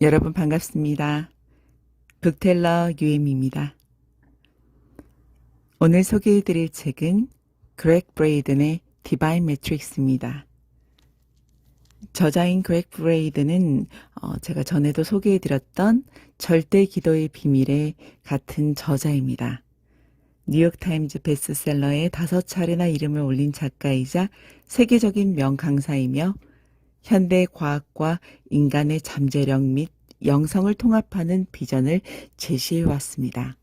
여러분 반갑습니다. 북텔러 유엠입니다. 오늘 소개해드릴 책은 그렉 브레이든의 디바인 매트릭스입니다. 저자인 그렉 브레이든은 어, 제가 전에도 소개해드렸던 절대 기도의 비밀의 같은 저자입니다. 뉴욕타임즈 베스트셀러에 다섯 차례나 이름을 올린 작가이자 세계적인 명강사이며 현대 과학과 인간의 잠재력 및 영성을 통합하는 비전을 제시해 왔습니다.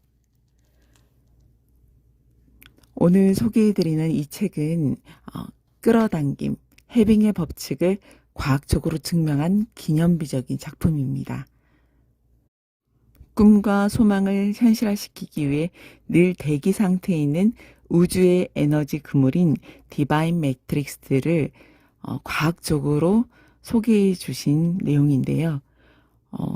오늘 소개해드리는 이 책은 어, 끌어당김, 해빙의 법칙을 과학적으로 증명한 기념비적인 작품입니다. 꿈과 소망을 현실화시키기 위해 늘 대기 상태에 있는 우주의 에너지 그물인 디바인 매트릭스를 어, 과학적으로 소개해 주신 내용인데요. 어,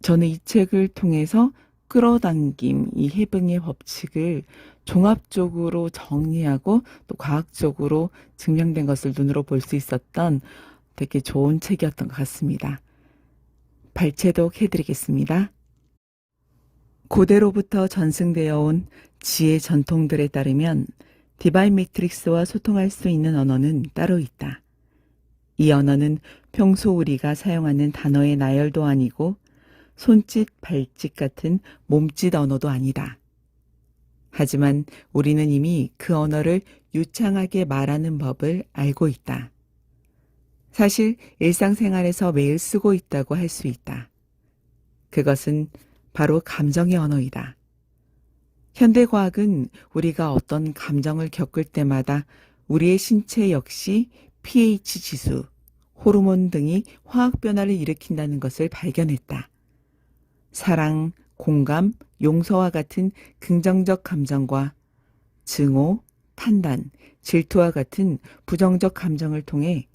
저는 이 책을 통해서 끌어당김, 이 해병의 법칙을 종합적으로 정리하고 또 과학적으로 증명된 것을 눈으로 볼 수 있었던 되게 좋은 책이었던 것 같습니다. 발췌독 해드리겠습니다. 고대로부터 전승되어 온 지혜 전통들에 따르면 디바인 매트릭스와 소통할 수 있는 언어는 따로 있다. 이 언어는 평소 우리가 사용하는 단어의 나열도 아니고 손짓, 발짓 같은 몸짓 언어도 아니다. 하지만 우리는 이미 그 언어를 유창하게 말하는 법을 알고 있다. 사실 일상생활에서 매일 쓰고 있다고 할 수 있다. 그것은 바로 감정의 언어이다. 현대과학은 우리가 어떤 감정을 겪을 때마다 우리의 신체 역시 pH 지수, 호르몬 등이 화학 변화를 일으킨다는 것을 발견했다. 사랑, 공감, 용서와 같은 긍정적 감정과 증오, 판단, 질투와 같은 부정적 감정을 통해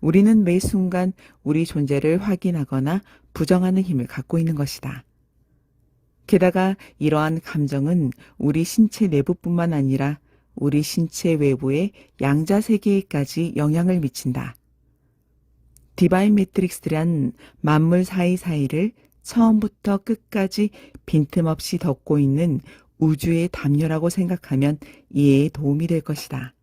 우리는 매 순간 우리 존재를 확인하거나 부정하는 힘을 갖고 있는 것이다. 게다가 이러한 감정은 우리 신체 내부뿐만 아니라 우리 신체 외부의 양자 세계에까지 영향을 미친다. 디바인 매트릭스란 만물 사이사이를 처음부터 끝까지 빈틈없이 덮고 있는 우주의 담요라고 생각하면 이해에 도움이 될 것이다.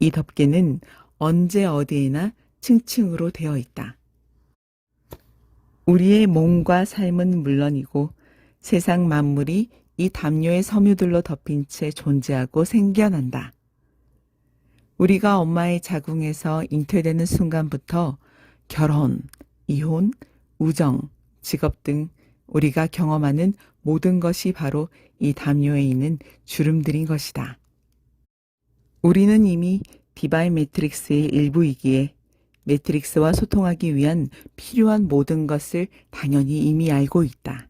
이 덮개는 언제 어디에나 층층으로 되어 있다. 우리의 몸과 삶은 물론이고 세상 만물이 이 담요의 섬유들로 덮인 채 존재하고 생겨난다. 우리가 엄마의 자궁에서 잉태되는 순간부터 결혼, 이혼, 우정, 직업 등 우리가 경험하는 모든 것이 바로 이 담요에 있는 주름들인 것이다. 우리는 이미 디바인 매트릭스의 일부이기에 매트릭스와 소통하기 위한 필요한 모든 것을 당연히 이미 알고 있다.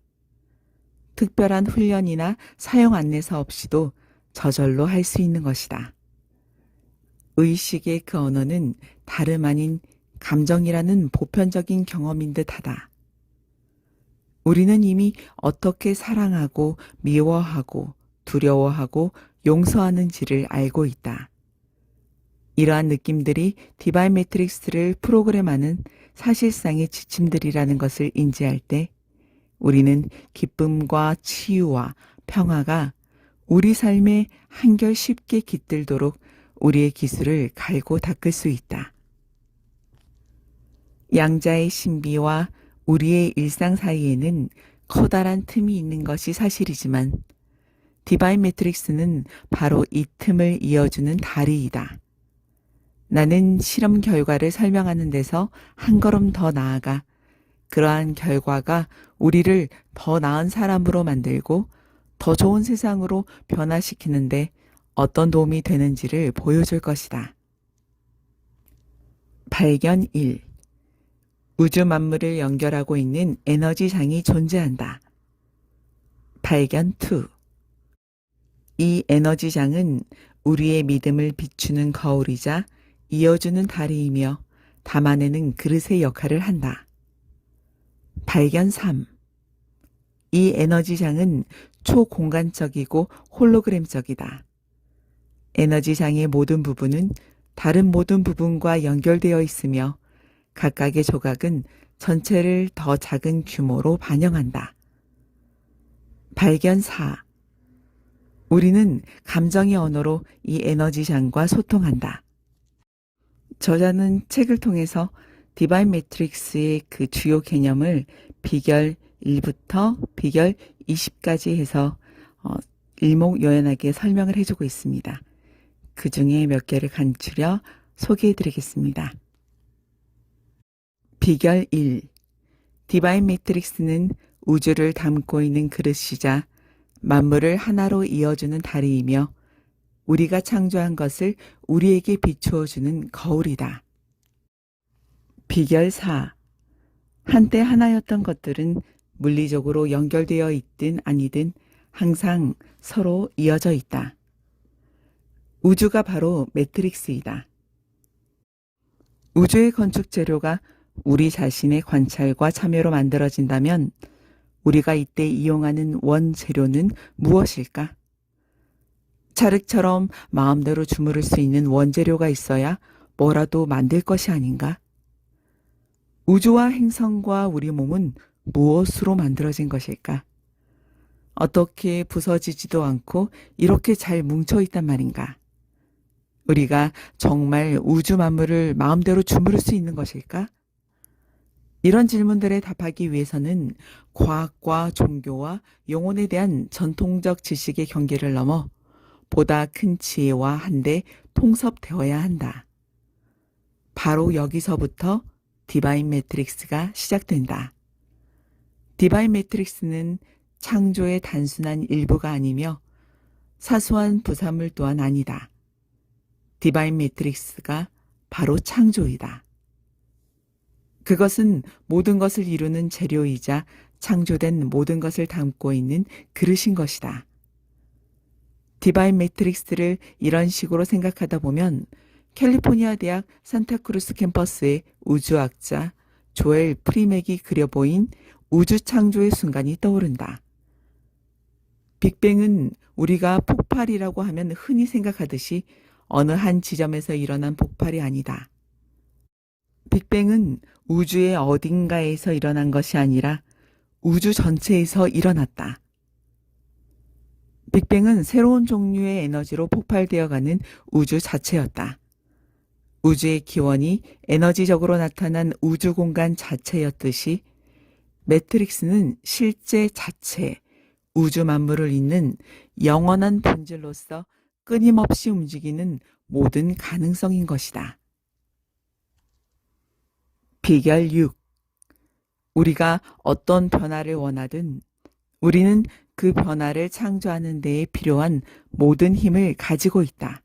특별한 훈련이나 사용 안내서 없이도 저절로 할 수 있는 것이다. 의식의 그 언어는 다름 아닌 감정이라는 보편적인 경험인 듯 하다. 우리는 이미 어떻게 사랑하고 미워하고 두려워하고 용서하는지를 알고 있다. 이러한 느낌들이 디바인 매트릭스를 프로그램하는 사실상의 지침들이라는 것을 인지할 때 우리는 기쁨과 치유와 평화가 우리 삶에 한결 쉽게 깃들도록 우리의 기술을 갈고 닦을 수 있다. 양자의 신비와 우리의 일상 사이에는 커다란 틈이 있는 것이 사실이지만 디바인 매트릭스는 바로 이 틈을 이어주는 다리이다. 나는 실험 결과를 설명하는 데서 한 걸음 더 나아가 그러한 결과가 우리를 더 나은 사람으로 만들고 더 좋은 세상으로 변화시키는데 어떤 도움이 되는지를 보여줄 것이다. 발견 1. 우주 만물을 연결하고 있는 에너지장이 존재한다. 발견 2. 이 에너지장은 우리의 믿음을 비추는 거울이자 이어주는 다리이며 담아내는 그릇의 역할을 한다. 발견 3. 이 에너지장은 초공간적이고 홀로그램적이다. 에너지장의 모든 부분은 다른 모든 부분과 연결되어 있으며 각각의 조각은 전체를 더 작은 규모로 반영한다. 발견 4. 우리는 감정의 언어로 이 에너지장과 소통한다. 저자는 책을 통해서 디바인 매트릭스의 그 주요 개념을 비결 1부터 비결 20까지 해서 어, 일목요연하게 설명을 해주고 있습니다. 그 중에 몇 개를 간추려 소개해 드리겠습니다. 비결 1. 디바인 매트릭스는 우주를 담고 있는 그릇이자 만물을 하나로 이어주는 다리이며 우리가 창조한 것을 우리에게 비추어주는 거울이다. 비결 4. 한때 하나였던 것들은 물리적으로 연결되어 있든 아니든 항상 서로 이어져 있다. 우주가 바로 매트릭스이다. 우주의 건축 재료가 우리 자신의 관찰과 참여로 만들어진다면 우리가 이때 이용하는 원재료는 무엇일까? 찰흙처럼 마음대로 주무를 수 있는 원재료가 있어야 뭐라도 만들 것이 아닌가? 우주와 행성과 우리 몸은 무엇으로 만들어진 것일까? 어떻게 부서지지도 않고 이렇게 잘 뭉쳐 있단 말인가? 우리가 정말 우주 만물을 마음대로 주무를 수 있는 것일까? 이런 질문들에 답하기 위해서는 과학과 종교와 영혼에 대한 전통적 지식의 경계를 넘어 보다 큰 지혜와 한데 통섭되어야 한다. 바로 여기서부터 디바인 매트릭스가 시작된다. 디바인 매트릭스는 창조의 단순한 일부가 아니며 사소한 부산물 또한 아니다. 디바인 매트릭스가 바로 창조이다. 그것은 모든 것을 이루는 재료이자 창조된 모든 것을 담고 있는 그릇인 것이다. 디바인 매트릭스를 이런 식으로 생각하다 보면 캘리포니아 대학 산타크루스 캠퍼스의 우주학자 조엘 프리맥이 그려 보인 우주 창조의 순간이 떠오른다. 빅뱅은 우리가 폭발이라고 하면 흔히 생각하듯이 어느 한 지점에서 일어난 폭발이 아니다. 빅뱅은 우주의 어딘가에서 일어난 것이 아니라 우주 전체에서 일어났다. 빅뱅은 새로운 종류의 에너지로 폭발되어가는 우주 자체였다. 우주의 기원이 에너지적으로 나타난 우주 공간 자체였듯이 매트릭스는 실제 자체, 우주 만물을 잇는 영원한 본질로서 끊임없이 움직이는 모든 가능성인 것이다. 비결 6. 우리가 어떤 변화를 원하든 우리는 그 변화를 창조하는 데에 필요한 모든 힘을 가지고 있다.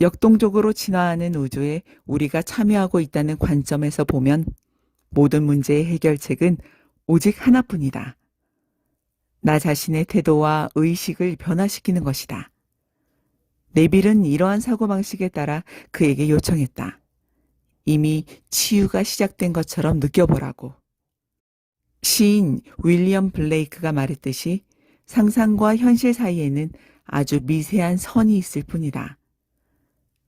역동적으로 진화하는 우주에 우리가 참여하고 있다는 관점에서 보면 모든 문제의 해결책은 오직 하나뿐이다. 나 자신의 태도와 의식을 변화시키는 것이다. 네빌은 이러한 사고방식에 따라 그에게 요청했다. 이미 치유가 시작된 것처럼 느껴보라고. 시인 윌리엄 블레이크가 말했듯이 상상과 현실 사이에는 아주 미세한 선이 있을 뿐이다.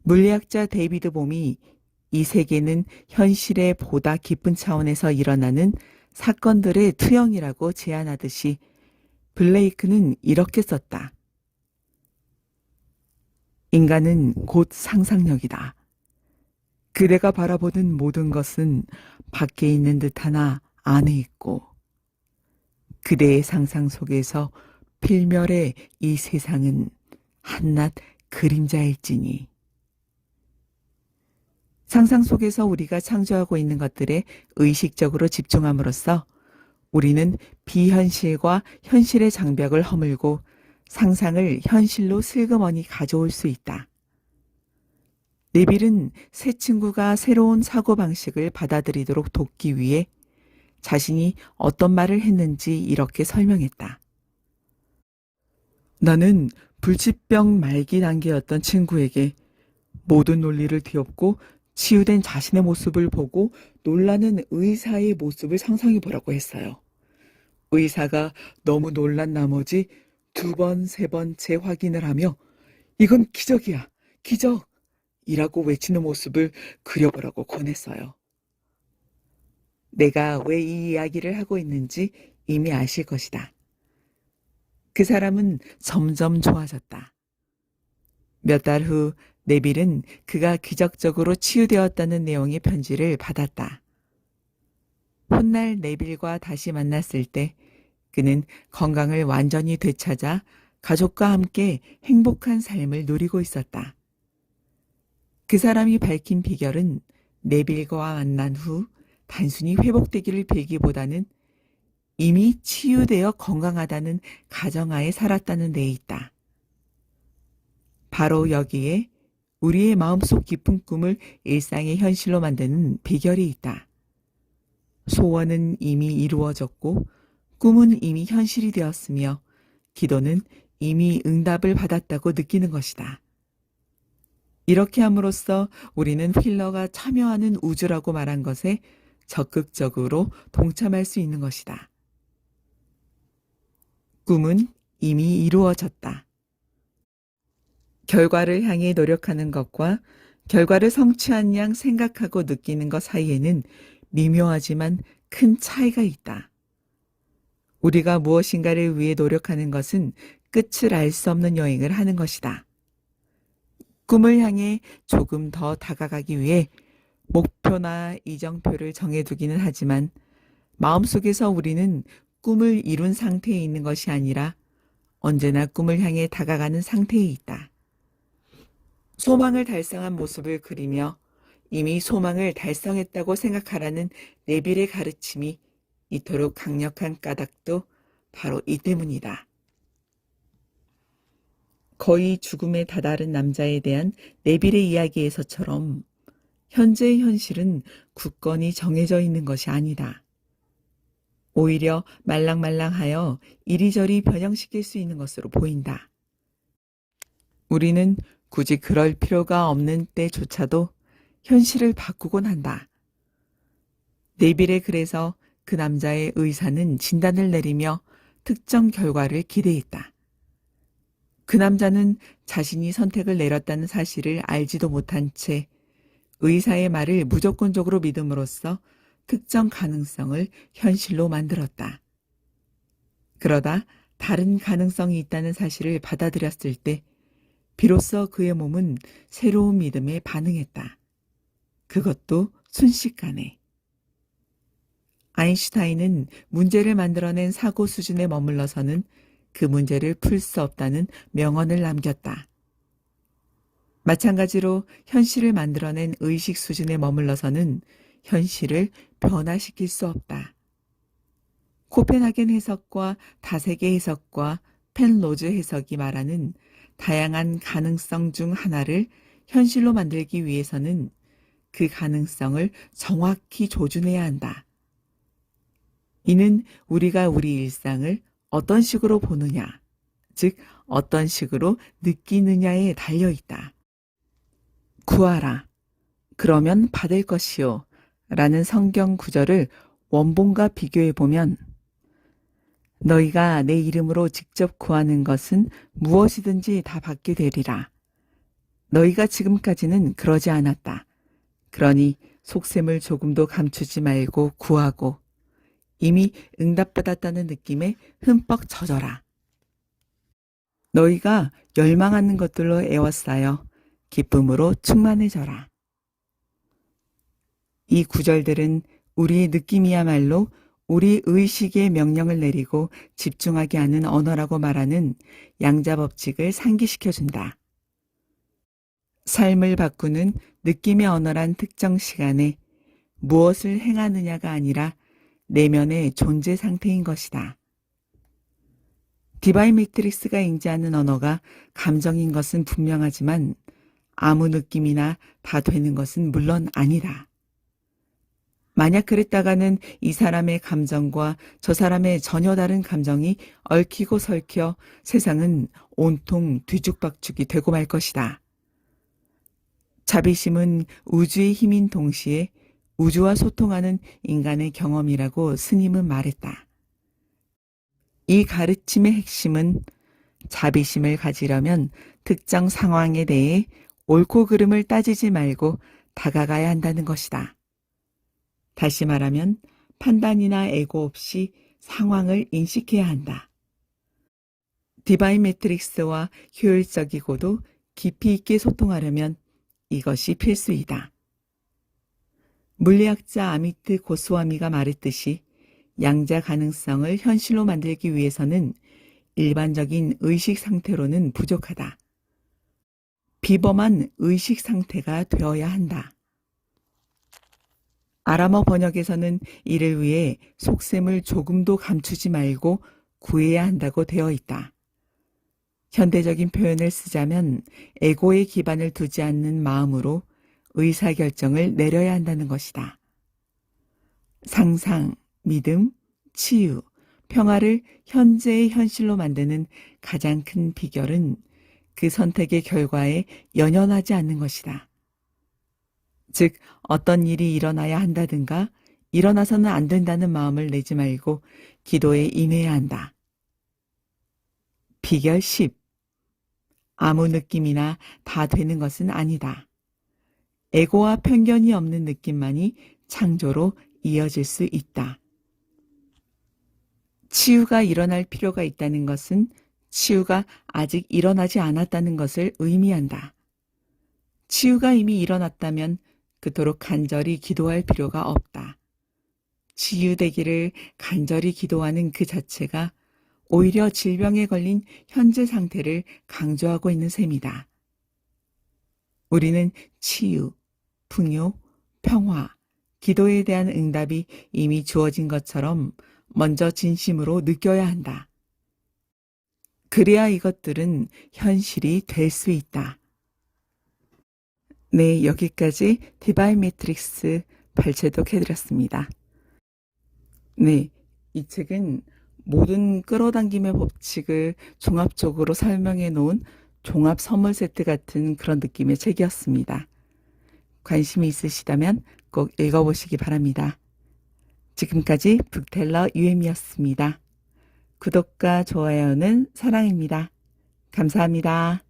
물리학자 데이비드 봄이 이 세계는 현실의 보다 깊은 차원에서 일어나는 사건들의 투영이라고 제안하듯이 블레이크는 이렇게 썼다. 인간은 곧 상상력이다. 그대가 바라보는 모든 것은 밖에 있는 듯 하나 안에 있고, 그대의 상상 속에서 필멸의 이 세상은 한낱 그림자일지니. 상상 속에서 우리가 창조하고 있는 것들에 의식적으로 집중함으로써 우리는 비현실과 현실의 장벽을 허물고 상상을 현실로 슬그머니 가져올 수 있다. 네빌은 새 친구가 새로운 사고방식을 받아들이도록 돕기 위해 자신이 어떤 말을 했는지 이렇게 설명했다. 나는 불치병 말기 단계였던 친구에게 모든 논리를 뒤엎고 치유된 자신의 모습을 보고 놀라는 의사의 모습을 상상해 보라고 했어요. 의사가 너무 놀란 나머지 두 번, 세 번 재확인을 하며 이건 기적이야, 기적! 이라고 외치는 모습을 그려보라고 권했어요. 내가 왜 이 이야기를 하고 있는지 이미 아실 것이다. 그 사람은 점점 좋아졌다. 몇 달 후 네빌은 그가 기적적으로 치유되었다는 내용의 편지를 받았다. 훗날 네빌과 다시 만났을 때 그는 건강을 완전히 되찾아 가족과 함께 행복한 삶을 누리고 있었다. 그 사람이 밝힌 비결은 네빌과 만난 후 단순히 회복되기를 빌기보다는 이미 치유되어 건강하다는 가정하에 살았다는 데 있다. 바로 여기에 우리의 마음속 깊은 꿈을 일상의 현실로 만드는 비결이 있다. 소원은 이미 이루어졌고 꿈은 이미 현실이 되었으며 기도는 이미 응답을 받았다고 느끼는 것이다. 이렇게 함으로써 우리는 힐러가 참여하는 우주라고 말한 것에 적극적으로 동참할 수 있는 것이다. 꿈은 이미 이루어졌다. 결과를 향해 노력하는 것과 결과를 성취한 양 생각하고 느끼는 것 사이에는 미묘하지만 큰 차이가 있다. 우리가 무엇인가를 위해 노력하는 것은 끝을 알 수 없는 여행을 하는 것이다. 꿈을 향해 조금 더 다가가기 위해 목표나 이정표를 정해두기는 하지만 마음속에서 우리는 꿈을 이룬 상태에 있는 것이 아니라 언제나 꿈을 향해 다가가는 상태에 있다. 소망을 달성한 모습을 그리며 이미 소망을 달성했다고 생각하라는 네빌의 가르침이 이토록 강력한 까닭도 바로 이 때문이다. 거의 죽음에 다다른 남자에 대한 네빌의 이야기에서처럼 현재의 현실은 굳건히 정해져 있는 것이 아니다. 오히려 말랑말랑하여 이리저리 변형시킬 수 있는 것으로 보인다. 우리는 굳이 그럴 필요가 없는 때조차도 현실을 바꾸곤 한다. 네빌의 글에서 그 남자의 의사는 진단을 내리며 특정 결과를 기대했다. 그 남자는 자신이 선택을 내렸다는 사실을 알지도 못한 채 의사의 말을 무조건적으로 믿음으로써 특정 가능성을 현실로 만들었다. 그러다 다른 가능성이 있다는 사실을 받아들였을 때 비로소 그의 몸은 새로운 믿음에 반응했다. 그것도 순식간에. 아인슈타인은 문제를 만들어낸 사고 수준에 머물러서는 그 문제를 풀 수 없다는 명언을 남겼다. 마찬가지로 현실을 만들어낸 의식 수준에 머물러서는 현실을 변화시킬 수 없다. 코펜하겐 해석과 다세계 해석과 펜로즈 해석이 말하는 다양한 가능성 중 하나를 현실로 만들기 위해서는 그 가능성을 정확히 조준해야 한다. 이는 우리가 우리 일상을 어떤 식으로 보느냐, 즉, 어떤 식으로 느끼느냐에 달려 있다. 구하라. 그러면 받을 것이요. 라는 성경 구절을 원본과 비교해 보면 너희가 내 이름으로 직접 구하는 것은 무엇이든지 다 받게 되리라. 너희가 지금까지는 그러지 않았다. 그러니 속셈을 조금도 감추지 말고 구하고 이미 응답받았다는 느낌에 흠뻑 젖어라. 너희가 열망하는 것들로 애워싸여 기쁨으로 충만해져라. 이 구절들은 우리의 느낌이야말로 우리 의식에 명령을 내리고 집중하게 하는 언어라고 말하는 양자 법칙을 상기시켜준다. 삶을 바꾸는 느낌의 언어란 특정 시간에 무엇을 행하느냐가 아니라 내면의 존재 상태인 것이다. 디바인 매트릭스가 인지하는 언어가 감정인 것은 분명하지만 아무 느낌이나 다 되는 것은 물론 아니다. 만약 그랬다가는 이 사람의 감정과 저 사람의 전혀 다른 감정이 얽히고 설켜 세상은 온통 뒤죽박죽이 되고 말 것이다. 자비심은 우주의 힘인 동시에 우주와 소통하는 인간의 경험이라고 스님은 말했다. 이 가르침의 핵심은 자비심을 가지려면 특정 상황에 대해 옳고 그름을 따지지 말고 다가가야 한다는 것이다. 다시 말하면 판단이나 애고 없이 상황을 인식해야 한다. 디바인 매트릭스와 효율적이고도 깊이 있게 소통하려면 이것이 필수이다. 물리학자 아미트 고스와미가 말했듯이 양자 가능성을 현실로 만들기 위해서는 일반적인 의식 상태로는 부족하다. 비범한 의식 상태가 되어야 한다. 아람어 번역에서는 이를 위해 속셈을 조금도 감추지 말고 구해야 한다고 되어 있다. 현대적인 표현을 쓰자면 에고의 기반을 두지 않는 마음으로 의사결정을 내려야 한다는 것이다. 상상, 믿음, 치유, 평화를 현재의 현실로 만드는 가장 큰 비결은 그 선택의 결과에 연연하지 않는 것이다. 즉, 어떤 일이 일어나야 한다든가 일어나서는 안 된다는 마음을 내지 말고 기도에 임해야 한다. 비결 10. 아무 느낌이나 다 되는 것은 아니다. 에고와 편견이 없는 느낌만이 창조로 이어질 수 있다. 치유가 일어날 필요가 있다는 것은 치유가 아직 일어나지 않았다는 것을 의미한다. 치유가 이미 일어났다면 그토록 간절히 기도할 필요가 없다. 치유되기를 간절히 기도하는 그 자체가 오히려 질병에 걸린 현재 상태를 강조하고 있는 셈이다. 우리는 치유, 풍요, 평화, 기도에 대한 응답이 이미 주어진 것처럼 먼저 진심으로 느껴야 한다. 그래야 이것들은 현실이 될 수 있다. 네, 여기까지 디바인 매트릭스 발췌독 해드렸습니다. 네, 이 책은 모든 끌어당김의 법칙을 종합적으로 설명해 놓은 종합 선물 세트 같은 그런 느낌의 책이었습니다. 관심이 있으시다면 꼭 읽어보시기 바랍니다. 지금까지 북텔러 유엠이었습니다. 구독과 좋아요는 사랑입니다. 감사합니다.